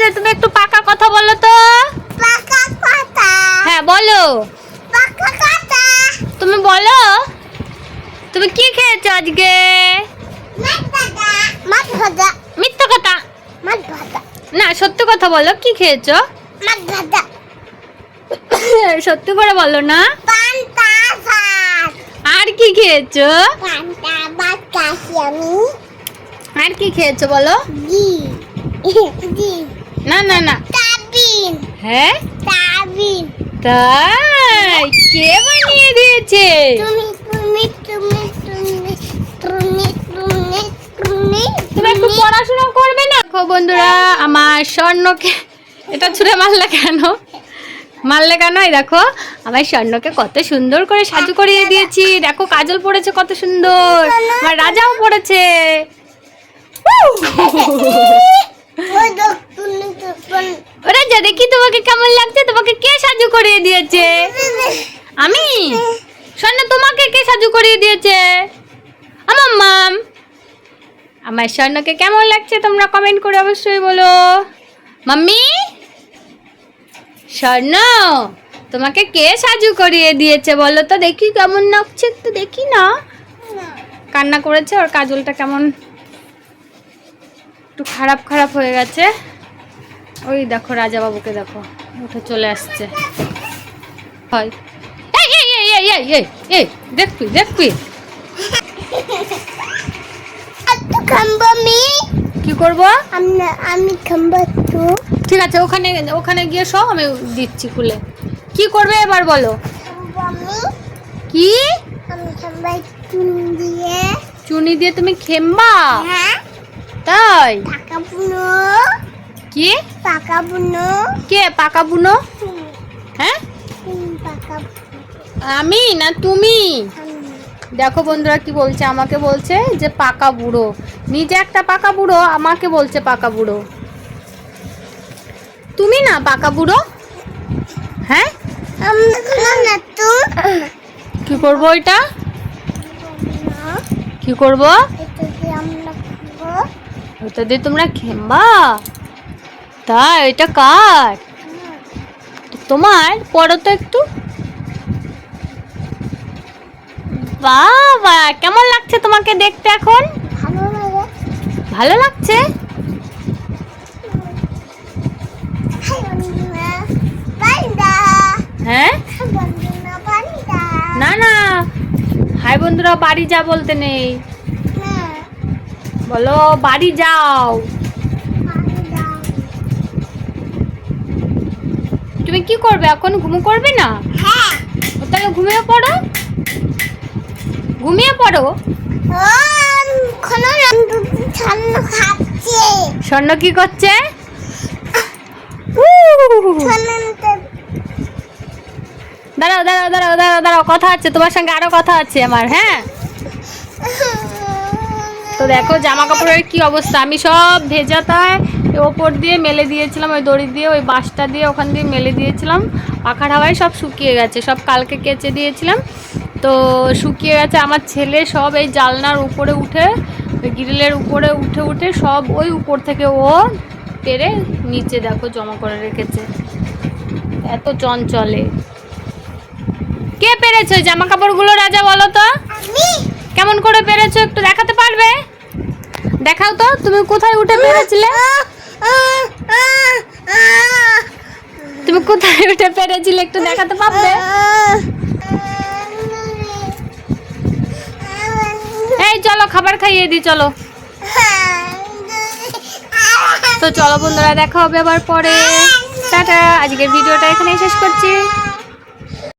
যে তুমি একটু পাকা কথা বলো তো। পাকা পাতা হ্যাঁ বলো। পাকা পাতা তুমি বলো। তুমি কি খেয়েছো আজকে? মিথ্যা কথা। না সত্যি কথা বলো কি খেয়েছো? সত্যি করে বলো না। আর কি খেয়েছো? আর কি খেয়েছো বলো? না না না। তাবিন। হ্যাঁ? তাবিন। তাই কে বানিয়ে দিয়েছে? তুমি তুমি তুমি তুমি তুমি তুমি তুমি তুমি একটু পড়াশোনা করবে না? দেখো বন্ধুরা আমার স্বর্ণকে এটা ছুঁড়ে মারলে কেন? মারলে কেন? এই দেখো আমার স্বর্ণকে কত সুন্দর করে সাজু করিয়ে দিয়েছি। দেখো কাজল পড়েছে কত সুন্দর। আমার রাজাও পড়েছে ওই দেখ, তুমি তো কোন- ওরা যা দেখি তোমাকে কেমন লাগছে? তোমাকে কে সাজু করিয়ে দিয়েছে? আমি? স্বর্ণ, তোমাকে কে সাজু করিয়ে দিয়েছে? আমার মাম। আমার স্বর্ণকে কেমন লাগছে তোমরা কমেন্ট করে অবশ্যই বলো। মাম্মি? স্বর্ণ, তোমাকে কে সাজু করিয়ে দিয়েছে বলো তো? দেখি কেমন লাগছে একটু দেখি না। কান্না করেছে, ওর কাজলটা কেমন একটু খারাপ খারাপ হয়ে গেছে। ওই দেখো রাজা বাবুকে দেখো। উঠে চলে আসছে। হয়। দেখ তুই দেখ তুই। কি করব? আমি ঠিক আছে ওখানে ওখানে গিয়ে সব আমি দিচ্ছি খুলে। কি করবে এবার বলো? কি? চুনি দিয়ে। তুমি খেমবা? তাই? কি? পাকা বুনো। কে পাকা বুনো? হ্যাঁ? আমি না তুমি? দেখো বন্ধুরা কি বলছে আমাকে বলছে যে পাকা বুড়ো। নিজে একটা পাকা বুড়ো আমাকে বলছে পাকা বুড়ো। তুমি না পাকা বুড়ো? হ্যাঁ? কি করব এটা? কি করব? এটা দিয়ে তোমরা খেমবা? তাই এটা কার? তোমার? পড়ো তো একটু। বাবা কেমন লাগছে তোমাকে দেখতে এখন? ভালো লাগছে? হ্যাঁ? না না। হাই বন্ধুরা বাড়ি যা বলতে নেই। বলো বাড়ি যাও। তুমি কি করবে? এখন ঘুমো করবে না? হ্যাঁ। তাহলে ঘুমিয়ে পড়ো। ঘুমিয়ে পড়ো। স্বর্ণ কি করছে? দাঁড়াও দাঁড়াও দাঁড়াও দাঁড়াও দাঁড়াও কথা আছে তোমার সঙ্গে আরও কথা আছে আমার হ্যাঁ? তো দেখো জামা কাপড়ের কি অবস্থা। আমি সব ভেজাতায় ওপর দিয়ে মেলে দিয়েছিলাম ওই দড়ি দিয়ে ওই বাঁশটা দিয়ে ওখান দিয়ে মেলে দিয়েছিলাম। পাখার হাওয়ায় সব শুকিয়ে গেছে সব কালকে কেচে দিয়েছিলাম। তো শুকিয়ে গেছে আমার ছেলে সব এই জালনার উপরে উঠে ওই গ্রিলের উপরে উঠে উঠে সব ওই উপর থেকে ও পেরে নিচে দেখো জমা করে রেখেছে। এত চঞ্চলে। কে পেরেছে জামা কাপড়গুলো রাজা বলো তো? কেমন করে পেরেছ একটু দেখাতে পারবে? দেখাও তো, তুমি কোথায় উঠে পেরেছিলে? তুমি কোথায় উঠে পেরেছিলে একটু দেখাতে পারবে? এই, চলো, খাবার খাইয়ে দিই, চলো। তো চলো বন্ধুরা, দেখা হবে আবার পরে। টাটা, আজকের ভিডিওটা এখানেই শেষ করছি।